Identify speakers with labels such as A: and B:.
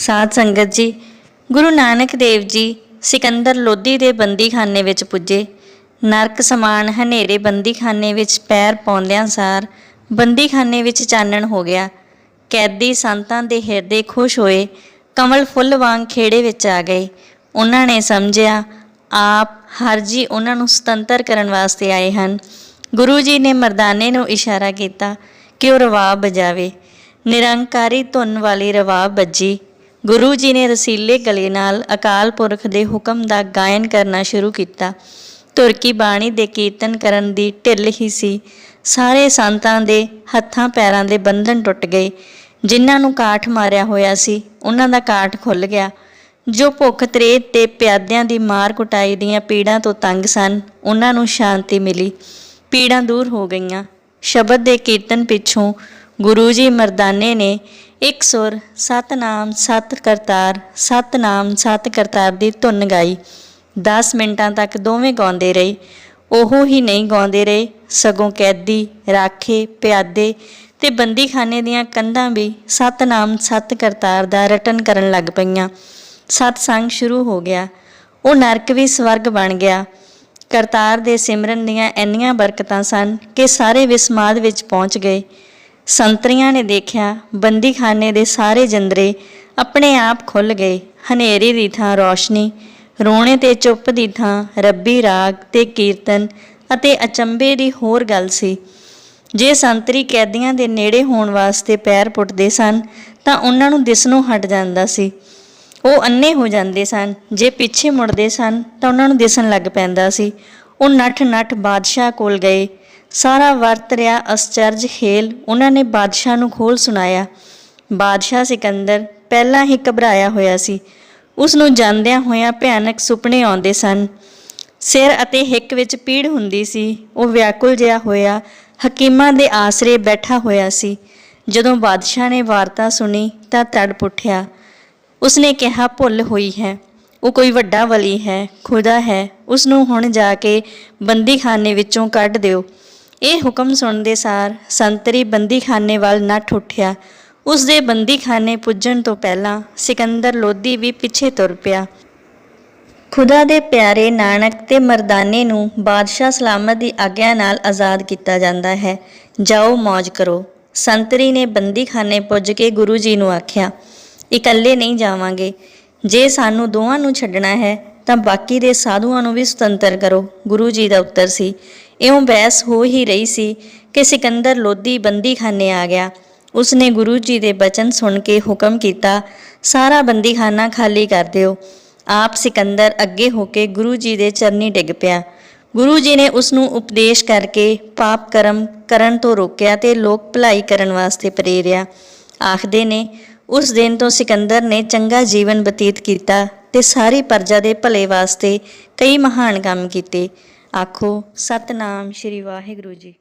A: ਸਾਧ ਸੰਗਤ ਜੀ, ਗੁਰੂ ਨਾਨਕ ਦੇਵ ਜੀ ਸਿਕੰਦਰ ਲੋਧੀ ਦੇ ਬੰਦੀਖਾਨੇ ਵਿੱਚ ਪੁੱਜੇ। ਨਰਕ ਸਮਾਨ ਹਨੇਰੇ ਬੰਦੀਖਾਨੇ ਵਿੱਚ ਪੈਰ ਪਾਉਂਦਿਆਂ ਸਾਰ ਬੰਦੀਖਾਨੇ ਵਿੱਚ ਚਾਨਣ ਹੋ ਗਿਆ। ਕੈਦੀ ਸੰਤਾਂ ਦੇ ਹਿਰਦੇ ਖੁਸ਼ ਹੋਏ, ਕਮਲ ਫੁੱਲ ਵਾਂਗ ਖੇੜੇ ਵਿੱਚ ਆ ਗਏ। ਉਹਨਾਂ ਨੇ ਸਮਝਿਆ, ਆਪ ਹਰ ਜੀ ਉਹਨਾਂ ਨੂੰ ਸੁਤੰਤਰ ਕਰਨ ਵਾਸਤੇ ਆਏ ਹਨ। ਗੁਰੂ ਜੀ ਨੇ ਮਰਦਾਨੇ ਨੂੰ ਇਸ਼ਾਰਾ ਕੀਤਾ ਕਿ ਉਹ ਰਵਾਬ ਬਜਾਵੇ। ਨਿਰੰਕਾਰੀ ਧੁਨ ਵਾਲੀ ਰਵਾਬ ਵੱਜੀ। ਗੁਰੂ ਜੀ ਨੇ ਰਸੀਲੇ ਗਲੇ ਨਾਲ ਅਕਾਲ ਪੁਰਖ ਦੇ ਹੁਕਮ ਦਾ ਗਾਇਨ ਕਰਨਾ ਸ਼ੁਰੂ ਕੀਤਾ। ਤੁਰਕੀ ਬਾਣੀ ਦੇ ਕੀਰਤਨ ਕਰਨ ਦੀ ਢਿੱਲ ਹੀ ਸੀ। ਸਾਰੇ ਸੰਤਾਂ ਦੇ ਹੱਥਾਂ ਪੈਰਾਂ ਦੇ ਬੰਧਨ ਟੁੱਟ ਗਏ। ਜਿਨ੍ਹਾਂ ਨੂੰ ਕਾਠ ਮਾਰਿਆ ਹੋਇਆ ਸੀ, ਉਹਨਾਂ ਦਾ ਕਾਠ ਖੁੱਲ ਗਿਆ। ਜੋ ਭੁੱਖ ਤ੍ਰੇਤ ਤੇ ਪਿਆਦਿਆਂ ਦੀ ਮਾਰ ਕੁਟਾਈ ਦੀਆਂ ਪੀੜਾਂ ਤੋਂ ਤੰਗ ਸਨ, ਉਹਨਾਂ ਨੂੰ ਸ਼ਾਂਤੀ ਮਿਲੀ। ਪੀੜਾਂ ਦੂਰ ਹੋ ਗਈਆਂ। ਸ਼ਬਦ ਦੇ ਕੀਰਤਨ ਪਿੱਛੋਂ ਗੁਰੂ ਜੀ ਮਰਦਾਨੇ ਨੇ ਇੱਕ ਸੁਰ, ਸਤਨਾਮ ਸਤ ਕਰਤਾਰ ਸਤਨਾਮ ਸਤ ਕਰਤਾਰ ਦੀ ਧੁਨ ਗਾਈ। 10 ਮਿੰਟਾਂ ਤੱਕ ਦੋਵੇਂ ਗਾਉਂਦੇ ਰਹੇ। ਉਹ ਹੀ ਨਹੀਂ ਗਾਉਂਦੇ ਰਹੇ। ਸਗੋਂ ਕੈਦੀ, ਰਾਖੇ, ਪਿਆਦੇ ਤੇ ਬੰਦੀਖਾਨੇ ਦੀਆਂ ਕੰਧਾਂ ਵੀ ਸਤਨਾਮ ਸਤ ਕਰਤਾਰ ਦਾ ਰਟਨ ਕਰਨ ਲੱਗ ਪਈਆਂ। ਸਤਸੰਗ ਸ਼ੁਰੂ ਹੋ ਗਿਆ। ਉਹ ਨਰਕ ਵੀ ਸਵਰਗ ਬਣ ਗਿਆ। ਕਰਤਾਰ ਦੇ ਸਿਮਰਨ ਦੀਆਂ ਇੰਨੀਆਂ ਬਰਕਤਾਂ ਸਨ ਕਿ ਸਾਰੇ ਵਿਸਮਾਦ ਵਿੱਚ ਪਹੁੰਚ ਗਏ। ਸੰਤਰੀਆਂ ਨੇ ਦੇਖਿਆ, ਬੰਦੀਖਾਨੇ ਦੇ ਸਾਰੇ ਜੰਦਰੇ ਆਪਣੇ ਆਪ ਖੁੱਲ ਗਏ। ਹਨੇਰੀ ਦੀ ਥਾਂ ਰੋਸ਼ਨੀ, ਰੋਣੇ ਤੇ ਚੁੱਪ ਦੀ ਥਾਂ ਰੱਬੀ ਰਾਗ ਤੇ ਕੀਰਤਨ ਅਤੇ ਅਚੰਬੇ ਦੀ ਹੋਰ ਗੱਲ ਸੀ। ਜੇ ਸੰਤਰੀ ਕੈਦੀਆਂ ਦੇ ਨੇੜੇ ਹੋਣ ਵਾਸਤੇ ਪੈਰ ਪੁੱਟਦੇ ਸਨ, ਤਾਂ ਉਹਨਾਂ ਨੂੰ ਦਿਸਣੋਂ ਹਟ ਜਾਂਦਾ ਸੀ। ਉਹ ਅੰਨੇ ਹੋ ਜਾਂਦੇ ਸਨ। ਜੇ ਪਿੱਛੇ ਮੁੜਦੇ ਸਨ, ਤਾਂ ਉਹਨਾਂ ਨੂੰ ਦਿਸਣ ਲੱਗ ਪੈਂਦਾ ਸੀ। ਉਹ ਨੱਠ ਨੱਠ ਬਾਦਸ਼ਾਹ ਕੋਲ ਗਏ। ਸਾਰਾ ਵਰਤ ਰਿਹਾ ਅਸਚਰਜ ਖੇਲ, ਉਹਨਾਂ ਨੇ ਬਾਦਸ਼ਾਹ ਨੂੰ ਖੋਲ ਸੁਣਾਇਆ। ਬਾਦਸ਼ਾਹ ਸਿਕੰਦਰ ਪਹਿਲਾਂ ਹੀ ਘਬਰਾਇਆ ਹੋਇਆ ਸੀ। ਉਸ ਨੂੰ ਜਾਂਦਿਆਂ ਹੋਇਆਂ ਭਿਆਨਕ ਸੁਪਨੇ ਆਉਂਦੇ ਸਨ। ਸਿਰ ਅਤੇ ਹਿੱਕ ਵਿੱਚ ਪੀੜ ਹੁੰਦੀ ਸੀ। ਉਹ ਵਿਆਕੁਲ ਜਿਹਾ ਹੋਇਆ, ਹਕੀਮਾਂ ਦੇ ਆਸਰੇ ਬੈਠਾ ਹੋਇਆ ਸੀ। ਜਦੋਂ ਬਾਦਸ਼ਾਹ ਨੇ ਵਾਰਤਾ ਸੁਣੀ ਤਾਂ ਤੜਪ ਉੱਠਿਆ। ਉਸਨੇ ਕਿਹਾ, ਭੁੱਲ ਹੋਈ ਹੈ। ਉਹ ਕੋਈ ਵੱਡਾ ਵਲੀ ਹੈ, ਖੁਦਾ ਹੈ। ਉਸ ਨੂੰ ਹੁਣ ਜਾ ਕੇ ਬੰਦੀਖਾਨੇ ਵਿੱਚੋਂ ਕੱਢ ਦਿਓ। ਇਹ ਹੁਕਮ ਸੁਣਦੇ ਸਾਰ ਸੰਤਰੀ ਬੰਦੀਖਾਨੇ ਵੱਲ ਨੱਠ ਉੱਠਿਆ। ਉਸ ਦੇ ਬੰਦੀਖਾਨੇ ਪੁੱਜਣ ਤੋਂ ਪਹਿਲਾਂ ਸਿਕੰਦਰ ਲੋਧੀ ਵੀ ਪਿੱਛੇ ਤੁਰ ਪਿਆ। ਖੁਦਾ ਦੇ ਪਿਆਰੇ ਨਾਨਕ ਤੇ ਮਰਦਾਨੇ ਨੂੰ ਬਾਦਸ਼ਾਹ ਸਲਾਮਤ ਦੀ ਆਗਿਆ ਨਾਲ ਆਜ਼ਾਦ ਕੀਤਾ ਜਾਂਦਾ ਹੈ। ਜਾਓ ਮौज ਕਰੋ। ਸੰਤਰੀ ਨੇ ਬੰਦੀਖਾਨੇ ਪੁੱਜ ਕੇ ਗੁਰੂ ਜੀ ਨੂੰ ਆਖਿਆ, ਇਕੱਲੇ ਨਹੀਂ ਜਾਵਾਂਗੇ। ਜੇ ਸਾਨੂੰ ਦੋਵਾਂ ਨੂੰ ਛੱਡਣਾ ਹੈ ਤਾਂ ਬਾਕੀ ਦੇ ਸਾਧੂਆਂ ਨੂੰ ਵੀ ਸੁਤੰਤਰ ਕਰੋ। ਗੁਰੂ ਜੀ ਦਾ ਉੱਤਰ ਸੀ। ਇਉਂ ਬਹਿਸ ਹੋ ਹੀ ਰਹੀ ਸੀ ਕਿ ਸਿਕੰਦਰ ਲੋਧੀ ਬੰਦੀਖਾਨੇ ਆ ਗਿਆ। ਉਸਨੇ ਗੁਰੂ ਜੀ ਦੇ ਬਚਨ ਸੁਣ ਕੇ ਹੁਕਮ ਕੀਤਾ, ਸਾਰਾ ਬੰਦੀਖਾਨਾ ਖਾਲੀ ਕਰ ਦਿਓ। ਆਪ ਸਿਕੰਦਰ ਅੱਗੇ ਹੋ ਕੇ ਗੁਰੂ ਜੀ ਦੇ ਚਰਨੀ ਡਿੱਗ ਪਿਆ। ਗੁਰੂ ਜੀ ਨੇ ਉਸ ਨੂੰ ਉਪਦੇਸ਼ ਕਰਕੇ ਪਾਪ ਕਰਮ ਕਰਨ ਤੋਂ ਰੋਕਿਆ ਤੇ ਲੋਕ ਭਲਾਈ ਕਰਨ ਵਾਸਤੇ ਪ੍ਰੇਰਿਆ। ਆਖਦੇ ਨੇ, ਉਸ ਦਿਨ ਤੋਂ ਸਿਕੰਦਰ ਨੇ ਚੰਗਾ ਜੀਵਨ ਬਤੀਤ ਕੀਤਾ। ਤੇ ਸਾਰੀ ਪਰਜਾ ਦੇ ਭਲੇ ਵਾਸਤੇ ਕਈ ਮਹਾਨ ਕੰਮ ਕੀਤੇ। ਆਖੋ, ਸਤਨਾਮ ਸ਼੍ਰੀ ਵਾਹਿਗੁਰੂ ਜੀ।